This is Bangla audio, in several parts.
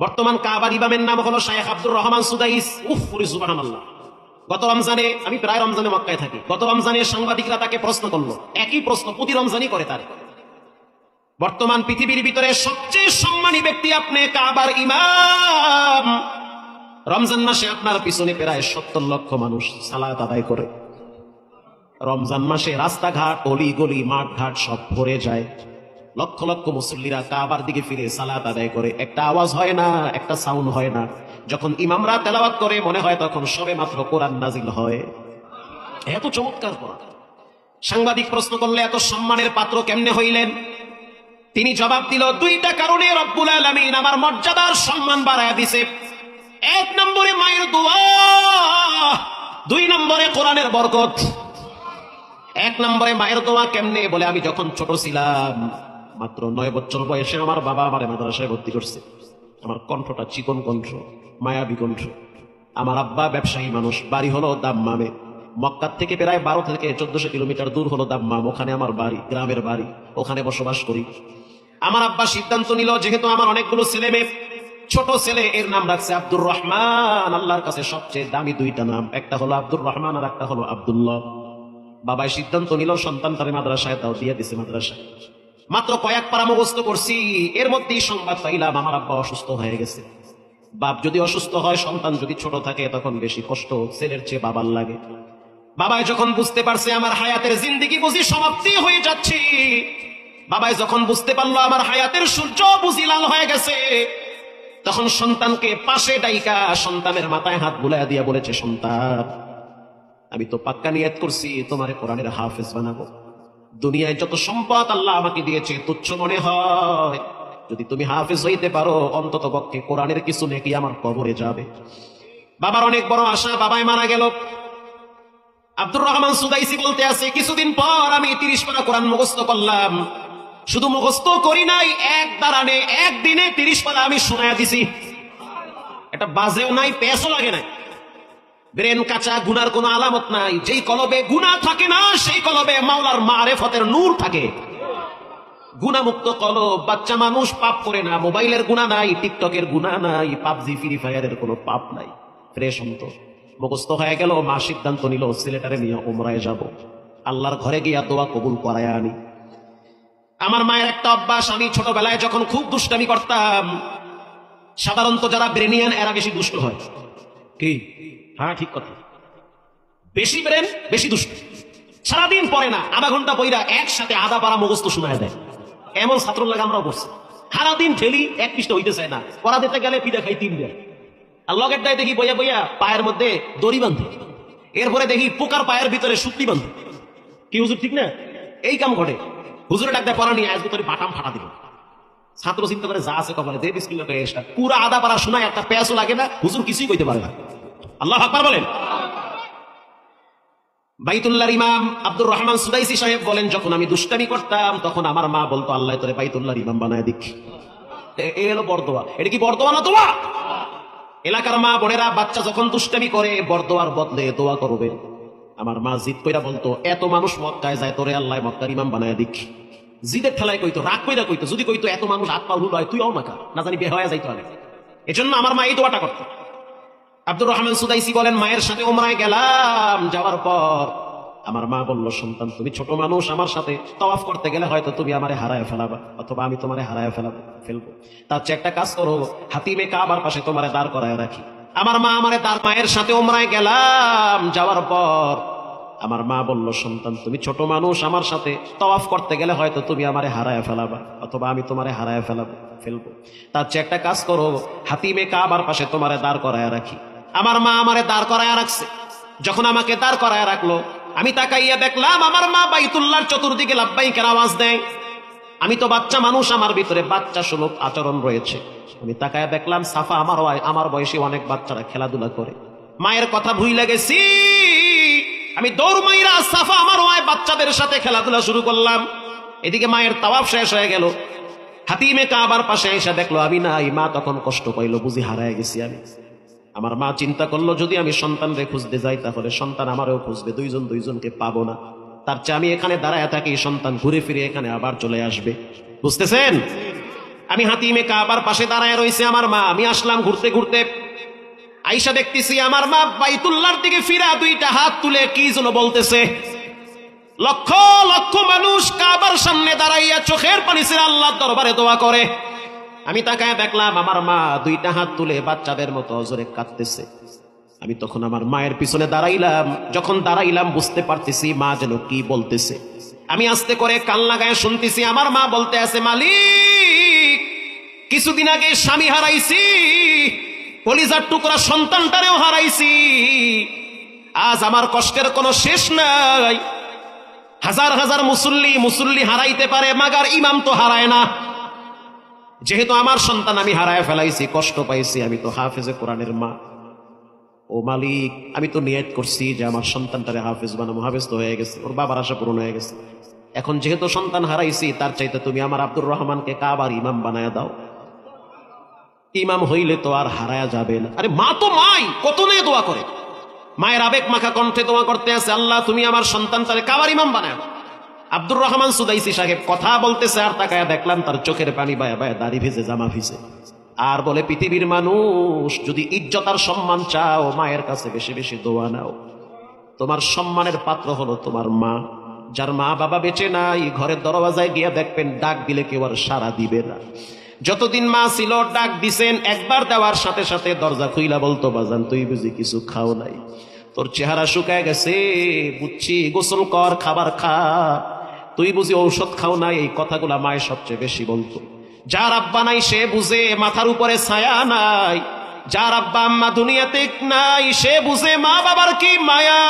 বর্তমান কাবার ইমামের নাম হলো শায়েখ আব্দুর রহমান সুদাইস। উফ, পুরি সুবহানাল্লাহ। গত রমজানে, আমি প্রায় রমজানে মক্কায় থাকি। গত রমজানে সাংবাদিকরা তাকে প্রশ্ন করল। একই প্রশ্ন, প্রতি রমজানই করে তার। বর্তমান পৃথিবীর ভিতরে সবচেয়ে সম্মানী ব্যক্তি আপনি কাবার ইমাম। রমজান মাসে আপনার পিছনে প্রায় সত্তর লক্ষ মানুষ সালাত আদায় করে। রমজান মাসে রাস্তাঘাট অলি গলি মাঠ ঘাট সব ভরে যায়। লক্ষ লক্ষ মুসল্লিরা কাবার দিকে ফিরে সালাত আদায় করে। একটা আওয়াজ হয় না, একটা সাউন্ড হয় না। যখন ইমামরা তেলাওয়াত করে, মনে হয় তখন সবে মাত্র কোরআন নাজিল হয়। এত চমৎকার সাংবাদিক প্রশ্ন করলে, এত সম্মানের পাত্র কেমনে হইলেন? তিনি জবাব দিল, দুইটা কারণে রব্বুল আলামিন আমার মর্যাদার সম্মান বাড়ায় দিছে। এক নম্বরে মায়ের দোয়া, দুই নম্বরে কোরআনের বরকত। এক নম্বরে মায়ের দোয়া কেমনে বলে, আমি যখন ছোট ছিলাম মাত্র নয় বছর বয়সে আমার বাবা আমার মাদ্রাসায় ভর্তি করছে। আমার কণ্ঠটা চিকন কণ্ঠ, মায়াবী কণ্ঠ। আমার আব্বা ব্যবসায়ী মানুষ, বাড়ি হলো দাম্মামে। মক্কার থেকে প্রায় বারো থেকে চোদ্দশো কিলোমিটার দূর হলো দাম্মাম, ওখানে আমার বাড়ি, গ্রামের বাড়ি, ওখানে বসবাস করি। আমার আব্বা সিদ্ধান্ত নিল, যেহেতু আমার অনেকগুলো ছেলে মেয়ে, ছোট ছেলে, এর নাম রাখছে আব্দুর রহমান। আল্লাহর কাছে সবচেয়ে দামি দুইটা নাম, একটা হলো আব্দুর রহমান আর একটা হলো আব্দুল্লাহ। বাবাই সিদ্ধান্ত নিল, সন্তান তারে মাদ্রাসায় তাও দিয়ে দিছে মাদ্রাসায়। মাত্র কয়েক পারা মুখস্থ করছি, এর মধ্যেই সংবাদ পাইলাম আমার আব্বা অসুস্থ হয়ে গেছে। বাপ যদি অসুস্থ হয়, সন্তান যদি ছোট থাকে, তখন বেশি কষ্ট, ছেলের চেয়ে বাবার লাগে। বাবাই যখন বুঝতে পারছে আমার হায়াতের জিন্দিগি বুঝি সমাপ্তি হয়ে যাচ্ছে, বাবাই যখন বুঝতে পারল আমার হায়াতের সূর্য বুঝি লাল হয়ে গেছে, তখন সন্তানকে পাশে ডাইকা সন্তানের মাথায় হাত বুলাইয়া দিয়া বলেছে, সন্তান, আমি তো পাক্কা নিয়ত করছি, তোমার কোরআনের হাফেজ বানাবো। দুনিয়ায় যত সম্পদ আল্লাহ আমাকে দিয়েছে, তুচ্ছ মনে হয়। যদি তুমি হাফেজ হইতে পারো, অন্তত পক্ষে কোরআনের কিছু নেকি আমার কবরে যাবে। বাবার অনেক বড় আশা, বাবাই মারা গেল। আব্দুর রহমান সুদাইসি বলতে আছে, কিছুদিন পর আমি তিরিশ পারা কোরআন মুখস্থ করলাম। শুধু মুখস্থ করি নাই, এক দাঁড়ানে একদিনে তিরিশ পারা আমি শোনায়া দিছি। এটা বাজেও নাই পেসও লাগে নাই। ব্রেন কাঁচা, গুনার কোনো আলামত নাই। যেই কলবে গুনাহ থাকে না, সেই কলবে মাওলার মারেফতের নূর থাকে। গুণামুক্ত কলব, বাচ্চা মানুষ পাপ করে না, মোবাইলের গুণা নাই, টিকটকের গুণা নাই, পাবজি, ফ্রি ফায়ারের কোনো পাপ নাই। ফ্রেশ অন্ত মুখস্থ হয়ে গেল, মা সিদ্ধান্ত নিল, সিলেটারে নিয়ে ওমরায় যাব। আল্লাহর ঘরে গিয়া দোয়া কবুল করায় আনি। আমার মায়ের একটা অভ্যাস, আমি ছোটবেলায় যখন খুব দুষ্টামি করতাম, সাধারণত যারা ব্রেনিয়ান, এরা বেশি দুষ্ট হয়। কি? হ্যাঁ ঠিক কথা। বেশি ব্রেন বেশি দুষ্ট সারাদিন পরে না, আধা ঘণ্টা বইরা একসাথে আধা পাড়া, মুখস্থ শোনায় দেয়। এমন ছাত্র লাগে আমরাও করছি। সারাদিন ঠেলি, এক পৃষ্ঠ হইতে চায় না। পড়া দিতে গেলে পিঠা খাই তিন দেয় আর লগের দায় দেখি বইয়া বইয়া পায়ের মধ্যে দড়ি বাঁধে। এরপরে দেখি পোকার পায়ের ভিতরে সুতলি বাঁধে। কি হুজুর, ঠিক না? এই কাম ঘটে। হুজুরে ডাক দেয়, পড়া নিয়ে আজকে তোর বাটাম ফাটা দিল ছাত্র চিন্তা করে যা আছে কপালে দে এসটা পুরা আদা, পাড়া শোনায়, একটা পেঁয়াজও লাগে না। হুজুর কিছুই কইতে পারে না। আল্লাহ আকবার বলেন। বাইতুল্লাহর ইমাম আব্দুর রহমান সুদাইসি সাহেব বলেন, যখন আমি দুষ্টামি করতাম, তখন আমার মা বলতো, আল্লাহ তোরে বাইতুল্লাহর ইমাম বানায় বরদোয়া। এটা কি না এলাকার মা বোনেরা বাচ্চা যখন দুষ্টামি করে বদলে দোয়া করবে। আমার মা জিদ কইরা বলতো, এত মানুষ মক্কায় যায়, তোরে আল্লাহ মক্কার ইমাম বানায় দিক। জিদের ঠেলায় কইতো, রাগ কইরা কইতো, যদি কইতো এত মানুষ হাত পা তুই অমাকা না জানি বেহয়া যাইতো আগে এজন্য আমার মা এই দোয়াটা করতো। আব্দুর রহমান সুদাইসি বলেন, মায়ের সাথে ওমরায় গেলাম, যাওয়ার পর আমার মা বলল, সন্তান, তুমি ছোট মানুষ আমার সাথে, তওয়াফ করতে গেলে হয়তো তুমি আমারে হারায় ফেলাবা, অথবা আমি তোমারে হারায় ফেলাবো ফেলব। তার চেয়ে একটা কাজ করো, হাতিমে কাবার পাশে তোমারে দাঁড় করায় রাখি। আমার মা আমারে তার মায়ের সাথে ওমরায় গেলাম, যাওয়ার পর আমার মা বলল, সন্তান, তুমি ছোট মানুষ আমার সাথে, তওয়াফ করতে গেলে হয়তো তুমি আমারে হারায় ফেলাবা, অথবা আমি তোমারে হারায় ফেলাবো, ফেলব। তার চেয়ে একটা কাজ করো, হাতিমে কাবার পাশে তোমারে দাঁড় করায় রাখি। আমার মা আমারে দাঁড় করায় রাখছে। যখন আমাকে দাঁড় করায় রাখল, আমি তাকাইয়া দেখলাম আমার মা বাইতুল্লাহর চতুর্দিকে লাভবাইকের আওয়াজ দেয়। আমি তো বাচ্চা মানুষ, আমার ভিতরে বাচ্চা সুলভ আচরণ রয়েছে। আমি তাকায় দেখলাম, সাফা আমার আমার বয়সী অনেক বাচ্চারা খেলাধুলা করে। মায়ের কথা ভুই লেগেছি আমি দৌড় মাইরা সাফা আমার ওয়াই বাচ্চাদের সাথে খেলাধুলা শুরু করলাম। এদিকে মায়ের তাওয়াফ শেষ হয়ে গেল। হাতিমে কাবার পাশে এসে দেখল আমি নাই মা তখন কষ্ট পাইলো, বুঝি হারায় গেছি আমি। আমার মা চিন্তা করল, যদি আমি সন্তানরে খুঁজতে যাই, তাহলে সন্তান আমারও খুঁজবে, দুইজন দুইজনকে পাবো না। তার চেয়ে আমি এখানে দাঁড়ায় থাকি, সন্তান ঘুরে ফিরে এখানে আবার চলে আসবে। বুঝতেছেন? আমি হাতিমে কাবার পাশে দাঁড়ায় রয়েছে আমার মা। আমি আসলাম ঘুরতে ঘুরতে। আইসা দেখতেছি আমার মা বাইতুল্লার দিকে ফিরা, দুইটা হাত তুলে কি যেন বলতেছে। লক্ষ লক্ষ মানুষ কাবার সামনে দাঁড়াইয়া চোখের পানি ছেড়ে আল্লাহর দরবারে দোয়া করে। আমি তাকায় দেখলাম আমার মা দুইটা হাত তুলে বাচ্চাদের মতো অজরে কাঁদতেছে। আমি তখন আমার মায়ের পিছনে দাঁড়াইলাম। যখন দাঁড়াইলাম বুঝতে পারতেছি মা যেন কি বলতেছে। আমি আস্তে করে কান লাগায় শুনতেছি, আমার মা বলতে আছে, মালিক, কিছুদিন আগে স্বামী হারাইছি, কলিজার টুকরা সন্তানটারেও হারাইছি। আজ আমার কষ্টের কোনো শেষ নাই। হাজার হাজার মুসল্লি মুসল্লি হারাইতে পারে, মাগার ইমাম তো হারায় না। যেহেতু আমার সন্তান আমি হারায় ফেলাইছি, কষ্ট পাইছি, আমি তো হাফেজে কোরআনের মা। ও মালিক, আমি তো নিয়ত করছি যে আমার সন্তানটারে হাফেজ বানাবো। হাফেজ তো হয়ে গেছে, ওর বাবার আশা পূরণ হয়ে গেছে। এখন যেহেতু সন্তান হারাইছি, তার চাইতে তুমি আমার আব্দুর রহমানকে কাবার ইমাম বানায় দাও। ইমাম হইলে তো আর হারায়া যাবে না। আরে মা তো মাই, কত নিয়ে দোয়া করে। মায়ের আবেগ মাখা কণ্ঠে দোয়া করতে আছে, আল্লাহ তুমি আমার সন্তান তারে কাবার ইমাম বানায় আব্দুর রহমান সুদাইসি সাহেব কথা বলতেছে আর তাকায় দেখলাম তার চোখের পানি বায়া বায়া দাড়ি ভিজে জামা ভিজে। আর বলে, পৃথিবীর মানুষ, যদি ইজ্জত আর সম্মান চাও, মায়ের কাছে বেশি বেশি দোয়া নাও। তোমার সম্মানের পাত্র হলো তোমার মা। যার মা বাবা বেঁচে নাই, ঘরের দরওয়াজায় গিয়ে দেখবেন ডাক দিলে কেউ আর সারা দিবে না। যতদিন মা ছিল, ডাক দিছেন, একবার দেওয়ার সাথে সাথে দরজা খুইলা বলতো, বাজান, তুই বুঝি কিছু খাও নাই? তোর চেহারা শুকায় গেছে, বুঝছি, গোসল কর, খাবার খা। তুই বুঝি ঔষধ খাও নাই? এই কথাগুলা মায়ের সবচেয়ে বেশি বলতো। যার আব্বা নাই, সে বুঝে মাথার উপরে ছায়া নাই। যার আব্বা আম্মা দুনিয়াতে নাই, সে বুঝে মা বাবার কি মায়া।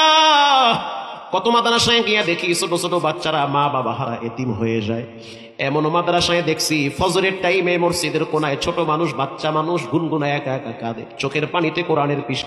কত মাদ্রাসায় গিয়া দেখি ছোট ছোট বাচ্চারা মা বাবা হারা এতিম হয়ে যায়। এমন মাদ্রাসায় দেখছি ফজরের টাইমে মসজিদের কোনায় ছোট মানুষ, বাচ্চা মানুষ গুনগুনায় একা একা কাঁদে। চোখের পানিতে কোরআনের পৃষ্ঠা